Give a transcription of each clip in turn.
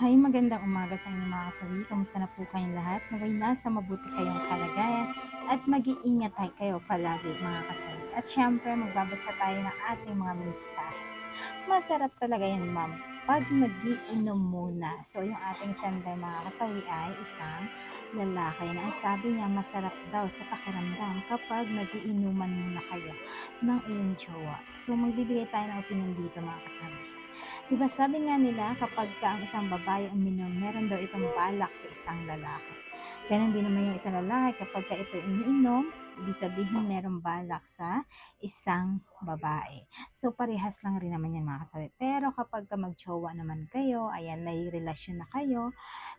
Hi, magandang umaga sa inyo mga kasawi. Kamusta na po kayong lahat? Naway nasa mabuti kayong kalagayan at mag-iingat kayo palagi mga kasawi. At syempre, magbabasa tayo ng ating mga mensahe. Masarap talaga yan, ma'am. Pag nagiinom muna. So, yung ating sender mga kasawi ay isang lalaki na ang sabi niya masarap daw sa pakiramdam kapag nagiinuman muna kayo ng iyong jowa. So, magbibigay tayo ng opinion dito mga kasawi. Diba sabi nga nila kapag ka ang isang babae uminom, meron daw itong balak sa isang lalaki. Ganon din naman yung isang lalaki kapag ka ito iniinom, ibig sabihin meron balak sa isang babae. So parehas lang rin naman yan mga kasabi. Pero kapag ka naman kayo, ayan, may relasyon na kayo.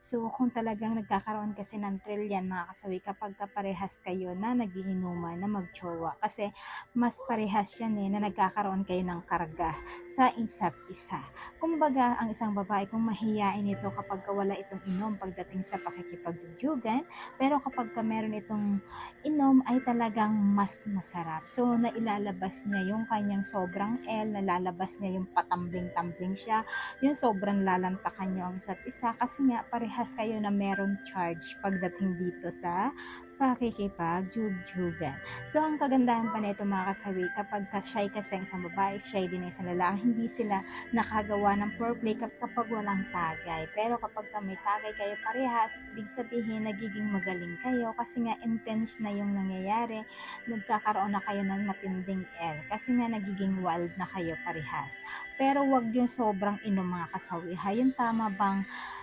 So kung talagang nagkakaroon kasi ng thrill yan mga kasabi, kapag ka parehas kayo na nagiinuman na magjowa. Kasi mas parehas yan eh, na nagkakaroon kayo ng karga sa isa't isa. Kumbaga, ang isang babae, kung mahiyain ito kapag ka wala itong inom pagdating sa pakikipagjujugan, pero kapag ka meron itong inom ay talagang mas masarap. So, nailalabas niya yung kanyang sobrang L, nalalabas niya yung patambling-tambling siya, yung sobrang lalantakan niyo ang isa't isa kasi nga parehas kayo na meron charge pagdating dito sa pakikipagjujugan. So, ang kagandahan pa nito mga kasawi, kapag ka shy kasi ang isang babae, shy din ang isang lalaki, hindi sila nakagawa ng foreplay kap- kapag walang tagay. Pero kapag ka may tagay kayo parehas, big sabihin, nagiging magaling kayo kasi nga intense na yung nangyayari, nagkakaroon na kayo ng matinding L kasi nga nagiging wild na kayo parehas. Pero wag yung sobrang inom mga kasawi. Ha, yung tama bang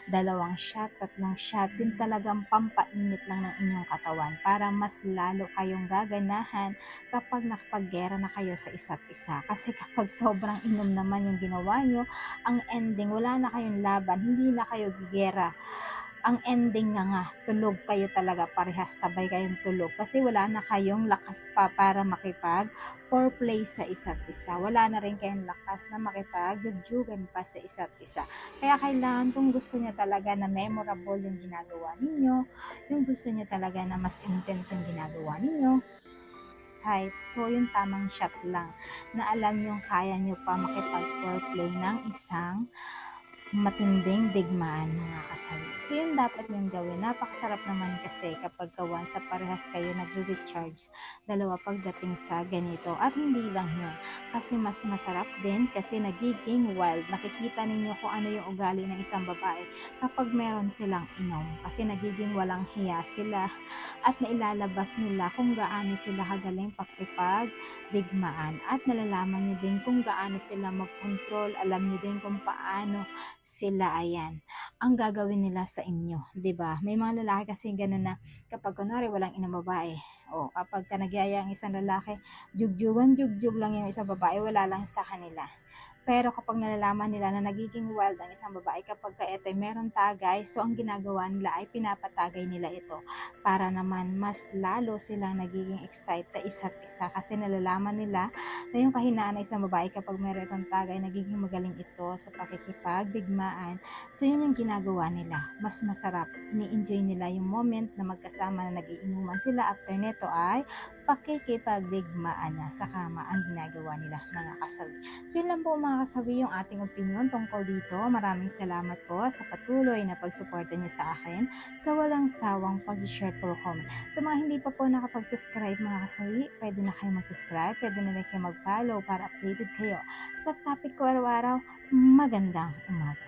dalawang shot, tatlong shot, yun talagang pampainit lang ng inyong katawan para mas lalo kayong gaganahan kapag nakapaggera na kayo sa isa't isa. Kasi kapag sobrang inom naman yung ginawa nyo, ang ending, wala na kayong laban, hindi na kayo gigera ang ending nga nga, tulog kayo talaga, parehas sabay kayong tulog kasi wala na kayong lakas pa para makipag foreplay sa isa't isa. Wala na rin kayong lakas na makipag pa sa isa't isa. Kaya kailangan kung gusto niya talaga na memorable yung ginagawa ninyo, yung gusto niya talaga na mas intense yung ginagawa ninyo, excite. So, yung tamang shot lang na alam yung kaya nyo pa makipag-foreplay ng isang matinding digmaan mga kasawi. So yun dapat yung gawin. Napakasarap naman kasi kapag kawan sa parehas kayo nagre-recharge dalawa pagdating sa ganito. At hindi lang yun. Kasi mas masarap din kasi nagiging wild. Nakikita ninyo kung ano yung ugali ng isang babae kapag meron silang inom. Kasi nagiging walang hiya sila at nailalabas nila kung gaano sila kagaling pakipag digmaan. At nalalaman nyo din kung gaano sila mag-control. Alam nyo din kung paano sila ayan ang gagawin nila sa inyo 'di ba? May mga lalaki kasi ganun na kapag kunwari walang inang babae o kapag ka nagyaya ang isang lalaki jugjugan jugjug lang yung isang babae wala lang sa kanila pero kapag nalalaman nila na nagiging wild ang isang babae kapag ka ito meron tagay, so ang ginagawa nila ay pinapatagay nila ito para naman mas lalo silang nagiging excite sa isa't isa kasi nalalaman nila na yung kahinaan ng isang babae kapag meron tagay, nagiging magaling ito sa pakikipagdigmaan. So yun yung ginagawa nila. Mas masarap. Ni-enjoy nila yung moment na magkasama na nagiinuman sila. After nito ay pakikipagdigmaan na sa kama ang ginagawa nila mga kasawi. So yun lang po mga kasawi yung ating opinion tungkol dito. Maraming salamat po sa patuloy na pagsuporta niyo sa akin sa walang sawang pag-share po comment. Sa mga hindi pa po nakapag-subscribe mga kasawi, pwede na kayo mag-subscribe, pwede na kayo mag-follow para updated kayo sa topic ko araw-araw. Magandang umaga.